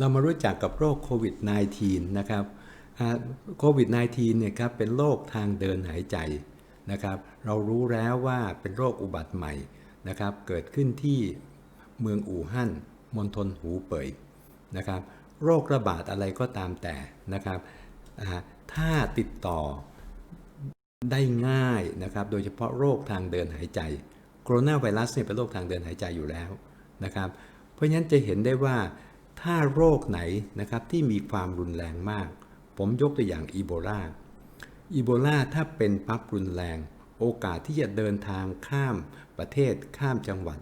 เรามารู้จักกับโรคโควิด -19 นะครับโควิด -19 เนี่ยครับเป็นโรคทางเดินหายใจนะครับ เรารู้แล้วว่าเป็นโรคอุบัติใหม่นะครับ เกิดขึ้นที่เมืองอู่ฮั่นมณฑลหูเป่ยนะครับ โรคระบาดอะไรก็ตามแต่นะครับถ้าติดต่อได้ง่ายนะครับ โดยเฉพาะโรคทางเดินหายใจโคโรนาไวรัสเนี่ยเป็นโรคทางเดินหายใจอยู่แล้วนะครับ เพราะฉะนั้นจะเห็นได้ว่า ถ้าโรคไหนนะครับที่มีความรุนแรงมาก ผมยกตัวอย่างอีโบลาอีโบลาถ้าเป็นปั๊บรุนแรง โอกาสที่จะเดินทางข้ามประเทศข้ามจังหวัด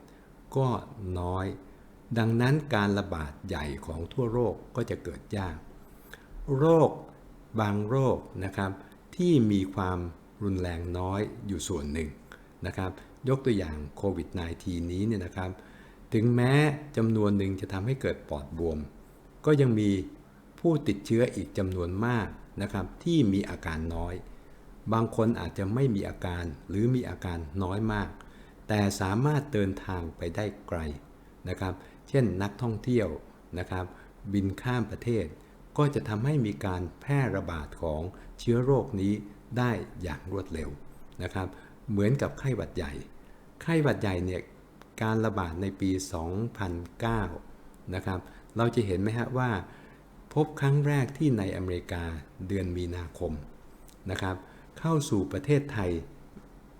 ก็น้อย ดังนั้นการระบาดใหญ่ของทั่วโลกก็จะเกิดยาก โรคบางโรคนะครับที่มีความรุนแรงน้อยอยู่ส่วนหนึ่งนะครับ ยกตัวอย่างโควิด -19 นี้เนี่ยนะครับ ถึงแม้จำนวนหนึ่งจะทำให้เกิดปอดบวม ก็ยังมีผู้ติดเชื้ออีกจำนวนมากนะครับที่มีอาการน้อย บางคนอาจจะไม่มีอาการหรือมีอาการน้อยมาก แต่สามารถเดินทางไปได้ไกลนะครับ เช่นนักท่องเที่ยวนะครับ บินข้ามประเทศ ก็จะทำให้มีการแพร่ระบาดของเชื้อโรคนี้ได้อย่างรวดเร็วนะครับ เหมือนกับไข้หวัดใหญ่ ไข้หวัดใหญ่เนี่ย การระบาดในปี 2009 นะครับ เราจะเห็นไหมฮะว่า พบครั้งแรกที่ในอเมริกาเดือนมีนาคมนะครับ เข้าสู่ประเทศไทย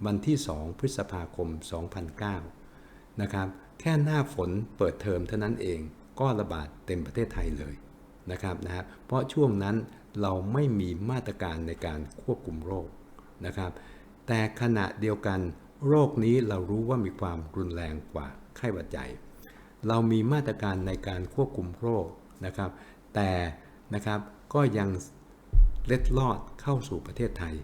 วันที่ 2 พฤษภาคม 2009 นะครับ แค่หน้าฝนเปิดเทอมเท่านั้นเองก็ระบาดเต็มประเทศไทยเลยนะครับนะเพราะช่วงนั้นเราไม่มีมาตรการในการควบคุมโรคนะครับ แต่ขณะเดียวกัน โรคนี้เรารู้ว่ามีความรุนแรงกว่าไข้หวัดใหญ่เรามีมาตรการในการควบคุมโรคนะครับ แต่นะครับก็ยังเล็ดลอดเข้าสู่ประเทศไทย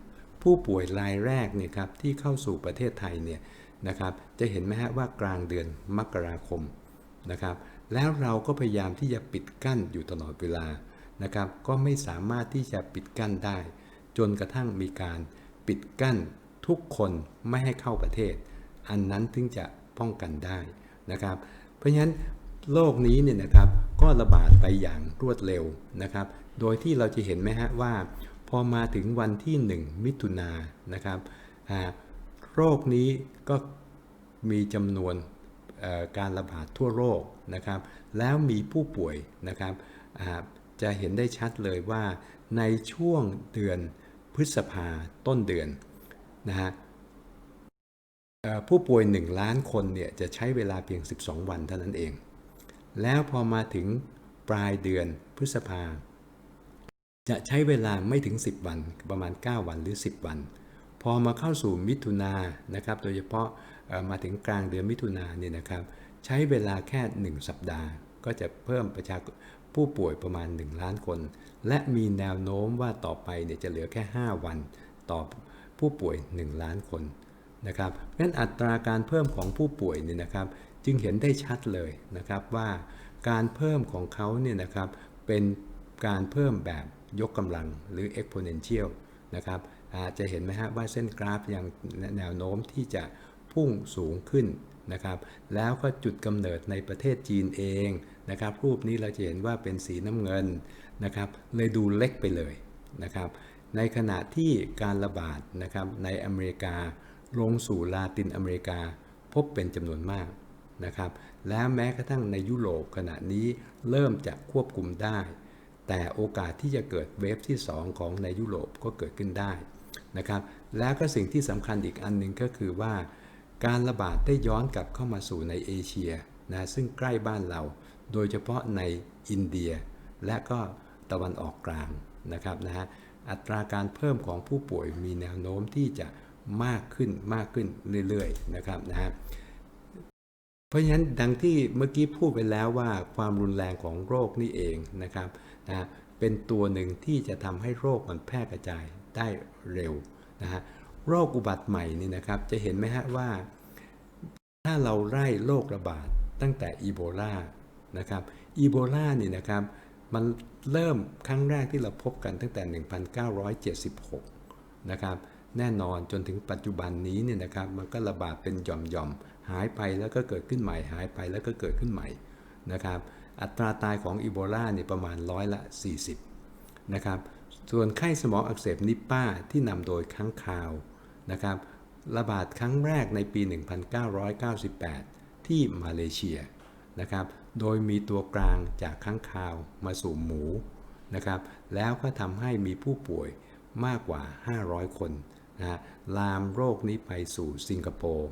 ผู้ป่วยรายแรกเนี่ยครับที่เข้าสู่ประเทศไทยเนี่ยนะครับจะเห็นไหมฮะว่ากลางเดือนมกราคมนะครับ แล้วเราก็พยายามที่จะปิดกั้นอยู่ตลอดเวลานะครับ ก็ไม่สามารถที่จะปิดกั้นได้ จนกระทั่งมีการปิดกั้น ทุกคนไม่ให้เข้าประเทศ อันนั้นถึงจะป้องกันได้นะครับ เพราะฉะนั้นโรคนี้เนี่ยนะครับก็ระบาดไปอย่างรวดเร็วนะครับ โดยที่เราจะเห็นไหมฮะว่า พอมาถึงวันที่ 1 มิถุนานะครับโรคนี้ก็มีจำนวนการระบาดทั่วโลกนะครับ แล้วมีผู้ป่วยนะครับจะเห็นได้ชัดเลยว่าในช่วงเดือนพฤษภาต้นเดือน นะฮะผู้ป่วย 1 ล้านคนเนี่ยจะใช้เวลาเพียง 12 วันเท่านั้นเอง แล้วพอมาถึงปลายเดือนพฤษภา จะใช้เวลาไม่ถึง 10 วัน ประมาณ 9 วันหรือ 10 วัน พอมาเข้าสู่มิถุนานะครับ โดยเฉพาะมาถึงกลางเดือนมิถุนาเนี่ยนะครับ ใช้เวลาแค่ 1 สัปดาห์ ก็จะเพิ่มประชาผู้ป่วยประมาณ 1 ล้านคน และมีแนวโน้มว่าต่อไปเนี่ยจะเหลือแค่ 5 วันต่อ ผู้ป่วย 1 ล้านคนนะครับเพราะฉะนั้นอัตราการเพิ่มของผู้ป่วยเนี่ยนะครับ จึงเห็นได้ชัดเลยนะครับว่าการเพิ่มของเขาเนี่ยนะครับเป็นการเพิ่มแบบยกกำลังหรือ exponential นะครับอาจจะเห็นไหมฮะว่าเส้นกราฟยังแนวโน้มที่จะพุ่งสูงขึ้นนะครับ แล้วก็จุดกำเนิดในประเทศจีนเองนะครับ รูปนี้เราจะเห็นว่าเป็นสีน้ำเงินนะครับ เลยดูเล็กไปเลยนะครับ ในขณะที่การระบาดนะครับในอเมริกา ลงสู่ลาตินอเมริกาพบเป็นจำนวนมากนะครับ แล้วแม้กระทั่งในยุโรปขณะนี้เริ่มจะควบคุมได้ แต่โอกาสที่จะเกิดเวฟที่ 2 ของในยุโรปก็เกิดขึ้นได้นะครับ แล้วก็สิ่งที่สำคัญอีกอันหนึ่งก็คือว่า การระบาดได้ย้อนกลับเข้ามาสู่ในเอเชียนะซึ่งใกล้บ้านเรา โดยเฉพาะในอินเดีย และก็ตะวันออกกลางนะครับนะฮะ อัตราการเพิ่มของผู้ป่วยมีแนวโน้มที่จะมากขึ้นมากขึ้นเรื่อยๆนะครับนะฮะเพราะฉะนั้นดังที่เมื่อกี้พูดไปแล้วว่าความรุนแรงของโรคนี่เองนะครับนะเป็นตัวหนึ่งที่จะทำให้โรคมันแพร่กระจายได้เร็วนะฮะโรคอุบัติใหม่นี่นะครับจะเห็นไหมฮะว่า ถ้าเราไล่โรคระบาดตั้งแต่อีโบลานะครับอีโบลานี่นะครับ มันเริ่มครั้งแรกที่เราพบกันตั้งแต่ 1976 นะครับ แน่นอนจนถึงปัจจุบันนี้เนี่ยนะครับ มันก็ระบาดเป็นหย่อมๆ หายไปแล้วก็เกิดขึ้นใหม่ หายไปแล้วก็เกิดขึ้นใหม่นะครับ อัตราตายของอีโบลาเนี่ยประมาณร้อยละ 40 นะครับ ส่วนไข้สมองอักเสบนิป้าที่นำโดยค้างคาวนะครับ ระบาดครั้งแรกในปี 1998 ที่มาเลเซีย นะครับ โดยมีตัวกลางจากค้างคาวมาสู่หมูนะครับ แล้วก็ทำให้มีผู้ป่วยมากกว่า 500 คนนะฮะลามโรคนี้ไปสู่สิงคโปร์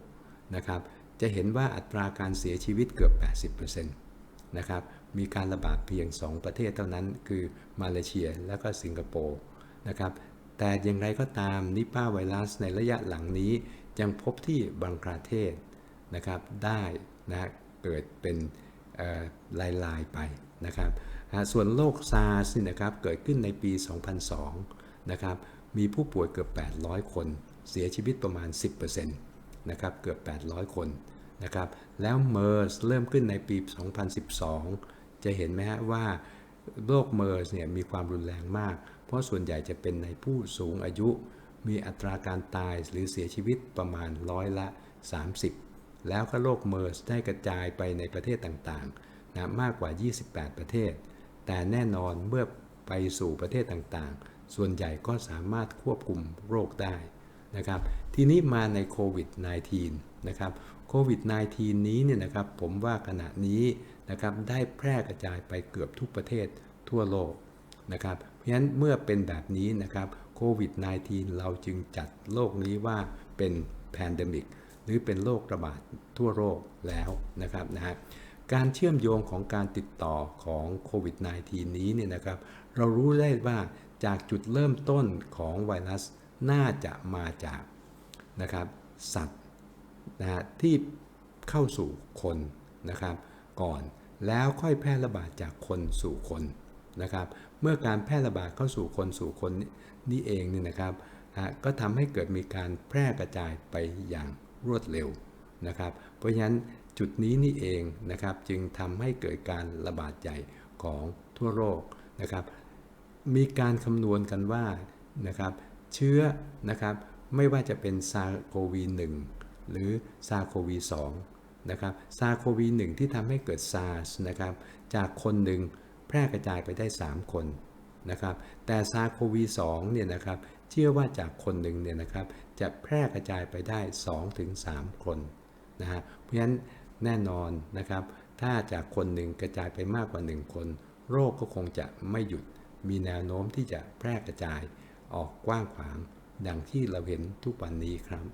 นะครับ จะเห็นว่าอัตราการเสียชีวิตเกือบ 80%นะครับ มีการระบาดเพียง 2 ประเทศเท่านั้น คือมาเลเซียและก็สิงคโปร์นะครับ แต่อย่างไรก็ตามนิป้าไวรัสในระยะหลังนี้ยังพบที่บังกลาเทศนะครับ ได้นะ เกิดเป็นลายลายๆไปนะครับส่วนโรคซาร์สนี่นะครับเกิดขึ้นในปี 2002 นะครับ มีผู้ป่วยเกือบ 800 คน เสียชีวิตประมาณ 10%นะครับเกือบ 800 คนนะครับ แล้วเมอร์สเริ่มขึ้นในปี 2012 จะเห็นไหมฮะว่าโรคเมอร์สเนี่ยมีความรุนแรงมาก เพราะส่วนใหญ่จะเป็นในผู้สูงอายุ มีอัตราการตายหรือเสียชีวิตประมาณร้อยละ 30 แล้วก็โรคเมอร์สได้กระจายไปในประเทศต่างๆนะมากกว่า 28 ประเทศ แต่แน่นอนเมื่อไปสู่ประเทศต่างๆ ส่วนใหญ่ก็สามารถควบคุมโรคได้นะครับ ทีนี้มาในโควิด -19 นะครับโควิด -19 นี้เนี่ยนะครับผมว่าขณะนี้นะครับได้แพร่กระจายไปเกือบทุกประเทศทั่วโลกนะครับ เพราะฉะนั้นเมื่อเป็นแบบนี้นะครับโควิด -19 เราจึงจัดโรคนี้ว่าเป็นแพนเดมิก หรือเป็นโรคระบาดทั่วโลกแล้วนะครับนะฮะการเชื่อมโยงของการติดต่อของโควิด -19 นี้เนี่ยนะครับ เรารู้ได้ว่าจากจุดเริ่มต้นของไวรัสน่าจะมาจากนะครับสัตว์นะฮะที่เข้าสู่คนนะครับ ก่อนแล้วค่อยแพร่ระบาดจากคนสู่คนนะครับ เมื่อการแพร่ระบาดเข้าสู่คนสู่คนนี่เองเนี่ยนะครับอะก็ทำให้เกิดมีการแพร่กระจายไปอย่าง รวดเร็วนะครับ เพราะฉะนั้นจุดนี้นี่เองนะครับจึงทำให้เกิดการระบาดใหญ่ของทั่วโลกนะครับ มีการคำนวณกันว่านะครับเชื้อนะครับไม่ว่าจะเป็นซาโควี1หรือซาโควี2นะครับซาโควี1ที่ทำให้เกิดซาร์สนะครับจากคนหนึ่งแพร่กระจายไปได้ 3 คนนะครับแต่ซาโควี2เนี่ยนะครับเชื่อว่าจากคนหนึ่งเนี่ยนะครับ จะแพร่กระจายไปได้ 2-3 คนนะฮะเพราะฉะนั้นแน่นอนนะครับ ถ้าจากคนหนึ่งกระจายไปมากกว่า 1 คน โรคก็คงจะไม่หยุดมีแนวโน้มที่จะแพร่กระจายออกกว้างขวาง ดังที่เราเห็นทุกวันนี้ครับ